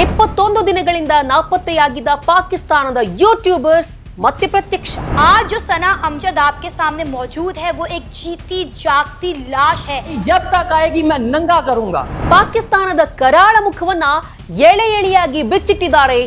ಇಪ್ಪತ್ತೊಂದು ದಿನಗಳಿಂದ ನಾಪತ್ತೆಯಾಗಿದ್ದ ಪಾಕಿಸ್ತಾನದ ಯೂಟ್ಯೂಬರ್ಸ್ ಮತ್ತೆ ಪ್ರತ್ಯಕ್ಷ आज जो सना अमजद आपके सामने मौजूद है वो एक जीती जागती लाश है जब तक आएगी मैं नंगा करूंगा ಪಾಕಿಸ್ತಾನದ ಕರಾಳ ಮುಖವನ್ನ ಎಳೆ ಎಳೆಯಾಗಿ ಬಿಚ್ಚಿಟ್ಟಿದ್ದಾರೆ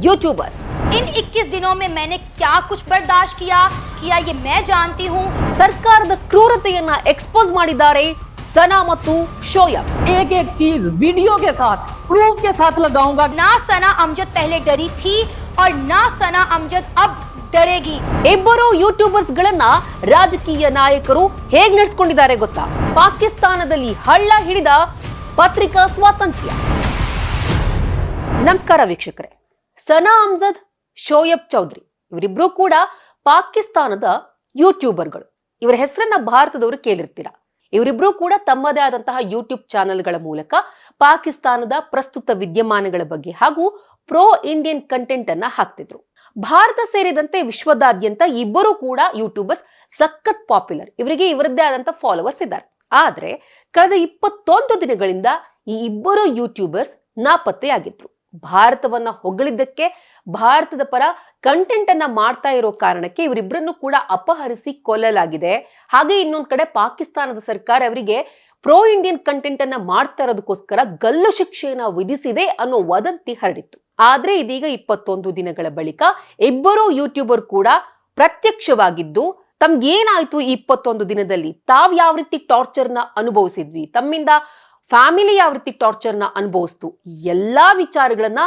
ಯೂಟ್ಯೂಬರ್ಸ್ इन 21 दिनों में मैंने क्या कुछ बर्दाश्त किया किया ये मैं जानती हूँ ಸರ್ಕಾರದ ಕ್ರೂರತೆಯನ್ನ ಎಕ್ಸ್ಪೋಸ್ ಮಾಡಿದ್ದಾರೆ ಸನಾ ಮತ್ತು ಶೋಯಬ್ एक एक चीज वीडियो के साथ प्रूफ के साथ लगाऊंगा ना सना अमजद पहले डरी थी और ना सना अमजद अब डरेगी ಇಬ್ಬರು ಯೂಟ್ಯೂಬರ್ಸ್ ಗಳನ್ನ ರಾಜಕೀಯ ನಾಯಕರು ಹೇಗ್ ನಡೆಸ್ಕೊಂಡಿದ್ದಾರೆ ಗೊತ್ತಾ ಪಾಕಿಸ್ತಾನದಲ್ಲಿ ಹಳ್ಳ ಹಿಡಿದ ಪತ್ರಿಕಾ ಸ್ವಾತಂತ್ರ್ಯ ನಮಸ್ಕಾರ ವೀಕ್ಷಕರೇ ಸನಾ ಅಮ್ಜದ್ ಶೋಯಬ್ ಚೌಧರಿ ಇವರಿಬ್ರು ಕೂಡ ಪಾಕಿಸ್ತಾನದ ಯೂಟ್ಯೂಬರ್ಗಳು ಇವರ ಹೆಸರನ್ನ ಭಾರತದವರು ಕೇಳಿರ್ತೀರ ಇವರಿಬ್ರು ಕೂಡ ತಮ್ಮದೇ ಆದಂತಹ ಯೂಟ್ಯೂಬ್ ಚಾನೆಲ್ಗಳ ಮೂಲಕ ಪಾಕಿಸ್ತಾನದ ಪ್ರಸ್ತುತ ವಿದ್ಯಮಾನಗಳ ಬಗ್ಗೆ ಹಾಗೂ ಪ್ರೋ ಇಂಡಿಯನ್ ಕಂಟೆಂಟ್ ಅನ್ನ ಹಾಕ್ತಿದ್ರು. ಭಾರತ ಸೇರಿದಂತೆ ವಿಶ್ವದಾದ್ಯಂತ ಇಬ್ಬರು ಕೂಡ ಯೂಟ್ಯೂಬರ್ಸ್ ಸಖತ್ ಪಾಪ್ಯುಲರ್. ಇವರಿಗೆ ಇವರದ್ದೇ ಆದಂತಹ ಫಾಲೋವರ್ಸ್ ಇದ್ದಾರೆ. ಆದ್ರೆ, ಕಳೆದ ಇಪ್ಪತ್ತೊಂದು ದಿನಗಳಿಂದ ಈ ಇಬ್ಬರು ಯೂಟ್ಯೂಬರ್ಸ್ ನಾಪತ್ತೆಯಾಗಿದ್ರು. ಭಾರತವನ್ನ ಹೊಗಳಿದ್ದಕ್ಕೆ ಭಾರತದ ಪರ ಕಂಟೆಂಟ್ ಅನ್ನ ಮಾಡ್ತಾ ಇರೋ ಕಾರಣಕ್ಕೆ ಇವರಿಬ್ಬರನ್ನು ಕೂಡ ಅಪಹರಿಸಿ ಕೊಲ್ಲಲಾಗಿದೆ. ಹಾಗೆ ಇನ್ನೊಂದ್ ಕಡೆ ಪಾಕಿಸ್ತಾನದ ಸರ್ಕಾರ ಅವರಿಗೆ ಪ್ರೋ ಇಂಡಿಯನ್ ಕಂಟೆಂಟ್ ಅನ್ನ ಮಾಡ್ತಾ ಇರೋದಕ್ಕೋಸ್ಕರ ಗಲ್ಲು ಶಿಕ್ಷೆಯನ್ನ ವಿಧಿಸಿದೆ ಅನ್ನೋ ವದಂತಿ ಹರಡಿತ್ತು. ಆದ್ರೆ ಇದೀಗ ಇಪ್ಪತ್ತೊಂದು ದಿನಗಳ ಬಳಿಕ ಇಬ್ಬರು ಯೂಟ್ಯೂಬರ್ ಕೂಡ ಪ್ರತ್ಯಕ್ಷವಾಗಿದ್ದು, ತಮ್ಗೇನಾಯ್ತು ಈ ಇಪ್ಪತ್ತೊಂದು ದಿನದಲ್ಲಿ? ತಾವ್ ಯಾವ ರೀತಿ ಟಾರ್ಚರ್ನ ಅನುಭವಿಸಿದ್ವಿ? ತಮ್ಮಿಂದ ಫ್ಯಾಮಿಲಿ ಯಾವ ರೀತಿ ಟಾರ್ಚರ್ನ ಅನುಭವಿಸ್ತು ಈ ಎಲ್ಲಾ ವಿಚಾರಗಳನ್ನ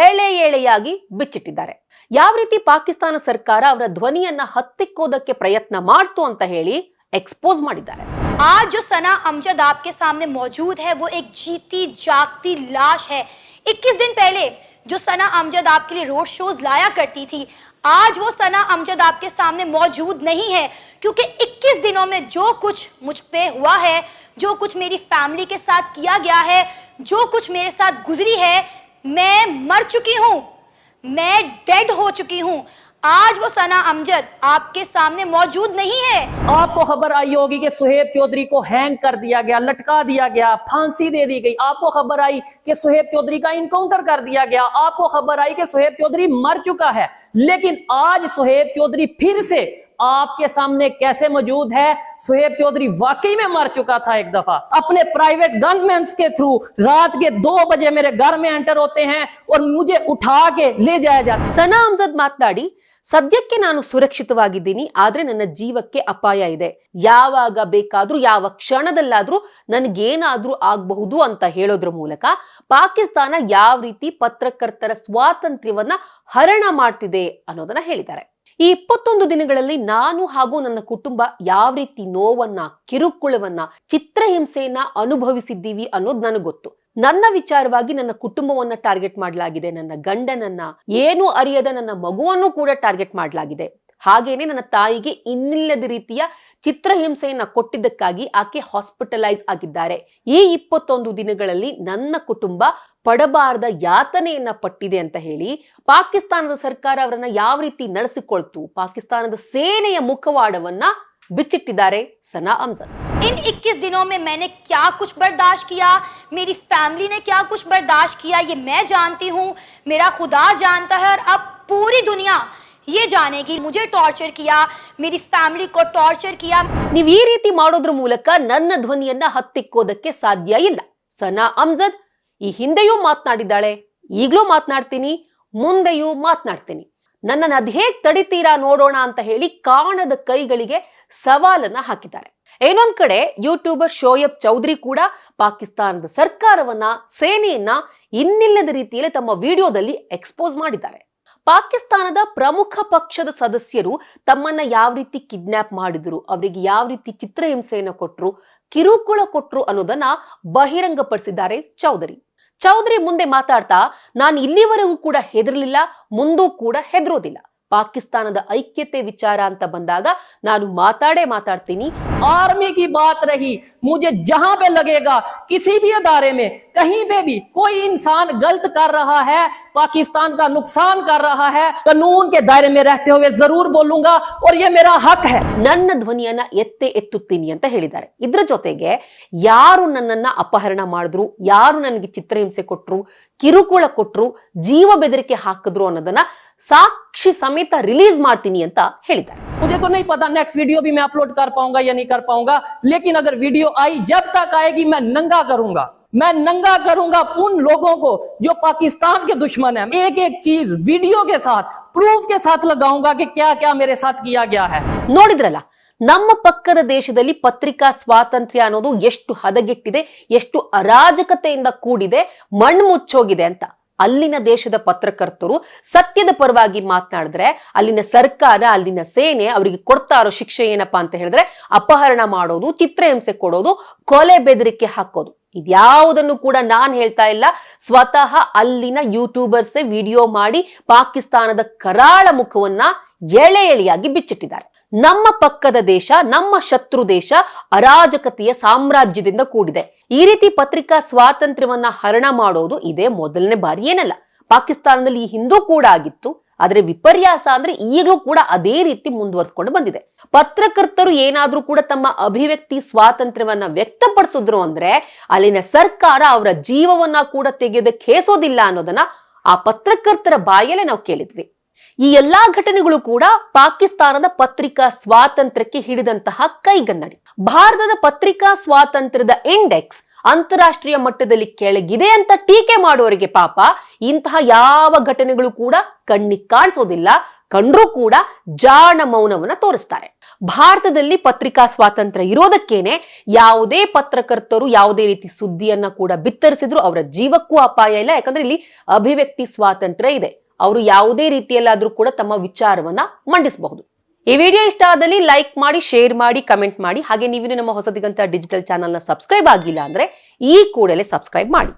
ಏಳೆ ಏಳೆಯಾಗಿ ಬಿಚ್ಚಿಟ್ಟಿದ್ದಾರೆ ಯಾವ ರೀತಿ ಪಾಕಿಸ್ತಾನ ಸರ್ಕಾರ ಅವರ ಧ್ವನಿಯನ್ನ ಹತ್ತಿಕ್ಕೋದಕ್ಕೆ ಪ್ರಯತ್ನ ಮಾಡ್ತು ಅಂತ ಹೇಳಿ ಎಕ್ಸ್ಪೋಸ್ ಮಾಡಿದ್ದಾರೆ आज जो सना अमजद आपके सामने मौजूद है वो एक जीती जागती लाश है 21 दिन पहले जो सना अमजद आपके लिए रोड शोज लाया करती थी आज वो सना अमजद आपके सामने मौजूद नहीं है क्योंकि 21 दिनों में जो कुछ मुझ पे हुआ है जो कुछ मेरी फैमिली के साथ किया गया है, जो कुछ मेरे साथ गुजरी है, मैं मर चुकी हूँ। मैं डेड हो चुकी हूँ। आज वो सना अमजद आपके सामने मौजूद नहीं है। आपको खबर आई होगी कि सुहेब चौधरी को हैंग कर दिया गया, लटका दिया गया, फांसी दे दी गई। आपको खबर आई कि सुहेब चौधरी का इनकाउंटर कर दिया गया। आपको खबर आई कि सुहेब चौधरी मर चुका है। लेकिन आज सुहेब चौधरी फिर से आपके सामने कैसे मौजूद है सुहेब चौधरी वाकई में मर चुका था एक दफा अपने प्राइवेट गनमैन के थ्रू रात के दो बजे मेरे घर में एंटर होते हैं और मुझे उठा के ले जाया जाता है। ಸನಾ ಅಮ್ಜದ್ ಮಾತನಾಡಿ ಸದ್ಯಕ್ಕೆ ನಾನು ಸುರಕ್ಷಿತವಾಗಿದ್ದೀನಿ ಆದ್ರೆ ನನ್ನ ಜೀವಕ್ಕೆ ಅಪಾಯ ಇದೆ ಯಾವಾಗ ಬೇಕಾದ್ರೂ ಯಾವ ಕ್ಷಣದಲ್ಲಾದ್ರೂ ನನ್ಗೇನಾದ್ರೂ ಆಗಬಹುದು ಅಂತ ಹೇಳೋದ್ರ ಮೂಲಕ ಪಾಕಿಸ್ತಾನ ಯಾವ ರೀತಿ ಪತ್ರಕರ್ತರ ಸ್ವಾತಂತ್ರ್ಯವನ್ನ ಹರಣ ಮಾಡ್ತಿದೆ ಅನ್ನೋದನ್ನ ಹೇಳಿದ್ದಾರೆ ಈ ಇಪ್ಪತ್ತೊಂದು ದಿನಗಳಲ್ಲಿ ನಾನು ಹಾಗೂ ನನ್ನ ಕುಟುಂಬ ಯಾವ ರೀತಿ ನೋವನ್ನ, ಕಿರುಕುಳವನ್ನ ಚಿತ್ರಹಿಂಸೆಯನ್ನ ಅನುಭವಿಸಿದ್ದೀವಿ ಅನ್ನೋದು ನನಗೆ ಗೊತ್ತು. ನನ್ನ ವಿಚಾರವಾಗಿ ನನ್ನ ಕುಟುಂಬವನ್ನ ಟಾರ್ಗೆಟ್ ಮಾಡಲಾಗಿದೆ. ನನ್ನ ಗಂಡನನ್ನ, ಏನು ಅರಿಯದ ನನ್ನ ಮಗುವನ್ನು ಕೂಡ ಟಾರ್ಗೆಟ್ ಮಾಡಲಾಗಿದೆ. ಹಾಗೇನೆ ನನ್ನ ತಾಯಿಗೆ ಇನ್ನಿಲ್ಲದ ರೀತಿಯ ಚಿತ್ರಹಿಂಸೆಯನ್ನ ಕೊಟ್ಟಿದ್ದಕ್ಕಾಗಿ ಆಕೆ ಹಾಸ್ಪಿಟಲೈಸ್ ಆಗಿದ್ದಾರೆ ಈ ಇಪ್ಪತ್ತೊಂದು ದಿನಗಳಲ್ಲಿ ನನ್ನ ಕುಟುಂಬ ಪಡಬಾರದ ಯಾತನೆಯನ್ನ ಪಟ್ಟಿದೆ ಅಂತ ಹೇಳಿ ಪಾಕಿಸ್ತಾನದ ಸರ್ಕಾರ ಅವರನ್ನ ಯಾವ ರೀತಿ ನಡೆಸಿಕೊಳ್ತು ಪಾಕಿಸ್ತಾನದ ಸೇನೆಯ ಮುಖವಾಡವನ್ನ ಬಿಚ್ಚಿಟ್ಟಿದ್ದಾರೆ ಸನಾ ಅಮ್ಜದ್ इन 21 दिनों में मैंने क्या कुछ बर्दाश्त किया मेरी फैमिली ने क्या कुछ बर्दाश्त किया ये मैं जानती हूँ मेरा खुदा जानता है और अब पूरी दुनिया ये जानेगी मुझे टॉर्चर किया मेरी फैमिली को टॉर्चर किया ನೀವ್ ಈ ರೀತಿ ಮಾಡೋದ್ರ ಮೂಲಕ ನನ್ನ ಧ್ವನಿಯನ್ನ ಹತ್ತಿಕ್ಕೋದಕ್ಕೆ ಸಾಧ್ಯ ಇಲ್ಲ ಸನಾ ಅಮ್ಜದ್ ಈ ಹಿಂದೆಯೂ ಮಾತನಾಡಿದ್ದಾಳೆ ಈಗ್ಲೂ ಮಾತನಾಡ್ತೀನಿ ಮುಂದೆಯೂ ಮಾತನಾಡ್ತೀನಿ ನನ್ನನ್ನು ಅದ್ ಹೇಗ್ ತಡಿತೀರಾ ನೋಡೋಣ ಅಂತ ಹೇಳಿ ಕಾಣದ ಕೈಗಳಿಗೆ ಸವಾಲನ್ನ ಹಾಕಿದ್ದಾರೆ ಏನೊಂದ್ ಕಡೆ ಯೂಟ್ಯೂಬರ್ ಶೋಯಬ್ ಚೌಧರಿ ಕೂಡ ಪಾಕಿಸ್ತಾನದ ಸರ್ಕಾರವನ್ನ ಸೇನೆಯನ್ನ ಇನ್ನಿಲ್ಲದ ರೀತಿಯಲ್ಲಿ ತಮ್ಮ ವಿಡಿಯೋದಲ್ಲಿ ಎಕ್ಸ್ಪೋಸ್ ಮಾಡಿದ್ದಾರೆ ಪಾಕಿಸ್ತಾನದ ಪ್ರಮುಖ ಪಕ್ಷದ ಸದಸ್ಯರು ತಮ್ಮನ್ನ ಯಾವ ರೀತಿ ಕಿಡ್ನಾಪ್ ಮಾಡಿದ್ರು ಅವರಿಗೆ ಯಾವ ರೀತಿ ಚಿತ್ರಹಿಂಸೆಯನ್ನು ಕೊಟ್ರು ಕಿರುಕುಳ ಕೊಟ್ರು ಅನ್ನೋದನ್ನ ಬಹಿರಂಗಪಡಿಸಿದ್ದಾರೆ ಚೌಧರಿ ಚೌಧರಿ ಮುಂದೆ ಮಾತಾಡ್ತಾ ನಾನು ಇಲ್ಲಿವರೆಗೂ ಕೂಡ ಹೆದರ್ಲಿಲ್ಲ ಮುಂದೂ ಕೂಡ ಹೆದರೋದಿಲ್ಲ ಪಾಕಿಸ್ತಾನದ ಐಕ್ಯತೆ ವಿಚಾರ ಅಂತ ಬಂದಾಗ ನಾನು ಮಾತಾಡೇ ಮಾತಾಡ್ತೀನಿ आर्मी की बात रही मुझे जहां पे लगेगा किसी भी अदारे में कहीं पे भी कोई इंसान गलत कर रहा है पाकिस्तान का नुकसान कर रहा है कानून के दायरे में रहते हुए जरूर बोलूंगा और ये मेरा हक है ನನ್ನ ಧ್ವನಿಯನ್ನ ಎತ್ತೆ ಎತ್ತುತ್ತೀನಿ ಅಂತ ಹೇಳಿದ್ದಾರೆ ಇದ್ರ ಜೊತೆಗೆ ಯಾರು ನನ್ನನ್ನ ಅಪಹರಣ ಮಾಡಿದ್ರು ಯಾರು ನನಗೆ ಚಿತ್ರಹಿಂಸೆ ಕೊಟ್ರು ಕಿರುಕುಳ ಕೊಟ್ರು ಜೀವ ಬೆದರಿಕೆ ಹಾಕಿದ್ರು ಅನ್ನೋದನ್ನ ಸಾಕ್ಷಿ ಸಮೇತ ರಿಲೀಸ್ ಮಾಡ್ತೀನಿ ಅಂತ ಹೇಳಿದ್ದಾರೆ मुझे तो नहीं पता नेक्स्ट वीडियो भी मैं अपलोड कर पाऊंगा या नहीं कर पाऊंगा लेकिन अगर वीडियो आई जब तक आएगी मैं नंगा करूंगा मैं नंगा करूंगा उन लोगों को जो पाकिस्तान के दुश्मन है एक एक चीज वीडियो के साथ प्रूफ के साथ लगाऊंगा कि क्या क्या मेरे साथ किया गया है ನೋಡಿದ್ರಲ್ಲ ನಮ್ಮ ಪಕ್ಕದ ದೇಶದಲ್ಲಿ ಪತ್ರಿಕಾ ಸ್ವಾತಂತ್ರ್ಯ ಅನ್ನೋದು ಎಷ್ಟು ಹದಗೆಟ್ಟಿದೆ ಎಷ್ಟು ಅರಾಜಕತೆಯಿಂದ ಕೂಡಿದೆ ಮಣ್ಣು ಮುಚ್ಚೋಗಿದೆ ಅಂತ ಅಲ್ಲಿನ ದೇಶದ ಪತ್ರಕರ್ತರು ಸತ್ಯದ ಪರವಾಗಿ ಮಾತನಾಡಿದ್ರೆ ಅಲ್ಲಿನ ಸರ್ಕಾರ ಅಲ್ಲಿನ ಸೇನೆ ಅವರಿಗೆ ಕೊಡ್ತಾ ಇರೋ ಶಿಕ್ಷೆ ಏನಪ್ಪಾ ಅಂತ ಹೇಳಿದ್ರೆ ಅಪಹರಣ ಮಾಡೋದು ಚಿತ್ರಹಿಂಸೆ ಕೊಡೋದು ಕೊಲೆ ಬೆದರಿಕೆ ಹಾಕೋದು ಇದ್ಯಾವುದನ್ನು ಕೂಡ ನಾನು ಹೇಳ್ತಾ ಇಲ್ಲ. ಸ್ವತಃ ಅಲ್ಲಿನ ಯೂಟ್ಯೂಬರ್ಸೇ ವಿಡಿಯೋ ಮಾಡಿ ಪಾಕಿಸ್ತಾನದ ಕರಾಳ ಮುಖವನ್ನ ಎಳೆ ಎಳೆಯಾಗಿ ಬಿಚ್ಚಿಟ್ಟಿದ್ದಾರೆ. ನಮ್ಮ ಪಕ್ಕದ ದೇಶ, ನಮ್ಮ ಶತ್ರು ದೇಶ ಅರಾಜಕತೆಯ ಸಾಮ್ರಾಜ್ಯದಿಂದ ಕೂಡಿದೆ. ಈ ರೀತಿ ಪತ್ರಿಕಾ ಸ್ವಾತಂತ್ರ್ಯವನ್ನ ಹರಣ ಮಾಡೋದು ಇದೇ ಮೊದಲನೇ ಬಾರಿ ಏನಲ್ಲ. ಪಾಕಿಸ್ತಾನದಲ್ಲಿ ಈ ಹಿಂದೂ ಕೂಡ ಆಗಿತ್ತು. ಆದ್ರೆ ವಿಪರ್ಯಾಸ ಅಂದ್ರೆ ಈಗಲೂ ಕೂಡ ಅದೇ ರೀತಿ ಮುಂದುವರೆದುಕೊಂಡು ಬಂದಿದೆ. ಪತ್ರಕರ್ತರು ಏನಾದ್ರೂ ಕೂಡ ತಮ್ಮ ಅಭಿವ್ಯಕ್ತಿ ಸ್ವಾತಂತ್ರ್ಯವನ್ನ ವ್ಯಕ್ತಪಡಿಸಿದ್ರು ಅಂದ್ರೆ ಅಲ್ಲಿನ ಸರ್ಕಾರ ಅವರ ಜೀವವನ್ನ ಕೂಡ ತೆಗೆಯೋದಕ್ಕೆ ಹೇಸೋದಿಲ್ಲ ಅನ್ನೋದನ್ನ ಆ ಪತ್ರಕರ್ತರ ಬಾಯಲ್ಲೇ ನಾವು ಕೇಳಿದ್ವಿ. ಈ ಎಲ್ಲಾ ಘಟನೆಗಳು ಕೂಡ ಪಾಕಿಸ್ತಾನದ ಪತ್ರಿಕಾ ಸ್ವಾತಂತ್ರ್ಯಕ್ಕೆ ಹಿಡಿದಂತಹ ಕೈಗನ್ನಡಿ. ಭಾರತದ ಪತ್ರಿಕಾ ಸ್ವಾತಂತ್ರ್ಯದ ಇಂಡೆಕ್ಸ್ ಅಂತಾರಾಷ್ಟ್ರೀಯ ಮಟ್ಟದಲ್ಲಿ ಕೆಳಗಿದೆ ಅಂತ ಟೀಕೆ ಮಾಡುವವರಿಗೆ ಪಾಪ. ಇಂತಹ ಯಾವ ಘಟನೆಗಳು ಕೂಡ ಕಣ್ಣಿಗೆ ಕಾಣಿಸೋದಿಲ್ಲ. ಕಂಡ್ರೂ ಕೂಡ ಜಾಣ ಮೌನವನ್ನ ತೋರಿಸ್ತಾರೆ. ಭಾರತದಲ್ಲಿ ಪತ್ರಿಕಾ ಸ್ವಾತಂತ್ರ್ಯ ಇರೋದಕ್ಕೇನೆ ಯಾವುದೇ ಪತ್ರಕರ್ತರು ಯಾವುದೇ ರೀತಿ ಸುದ್ದಿಯನ್ನ ಕೂಡ ಬಿತ್ತರಿಸಿದ್ರು ಅವರ ಜೀವಕ್ಕೂ ಅಪಾಯ ಇಲ್ಲ. ಯಾಕಂದ್ರೆ ಇಲ್ಲಿ ಅಭಿವ್ಯಕ್ತಿ ಸ್ವಾತಂತ್ರ್ಯ ಇದೆ. ಅವರು ಯಾವುದೇ ರೀತಿಯಲ್ಲಾದ್ರೂ ಕೂಡ ತಮ್ಮ ವಿಚಾರವನ್ನ ಮಂಡಿಸಬಹುದು. ಈ ವಿಡಿಯೋ ಇಷ್ಟ ಆದಲ್ಲಿ ಲೈಕ್ ಮಾಡಿ, ಶೇರ್ ಮಾಡಿ, ಕಮೆಂಟ್ ಮಾಡಿ. ಹಾಗೆ ನೀವಿನ ನಮ್ಮ ಹೊಸದಿಗಂತ ಡಿಜಿಟಲ್ ಚಾನಲ್ನ ಸಬ್ಸ್ಕ್ರೈಬ್ ಆಗಿಲ್ಲ ಅಂದ್ರೆ ಈ ಕೂಡಲೇ ಸಬ್ಸ್ಕ್ರೈಬ್ ಮಾಡಿ.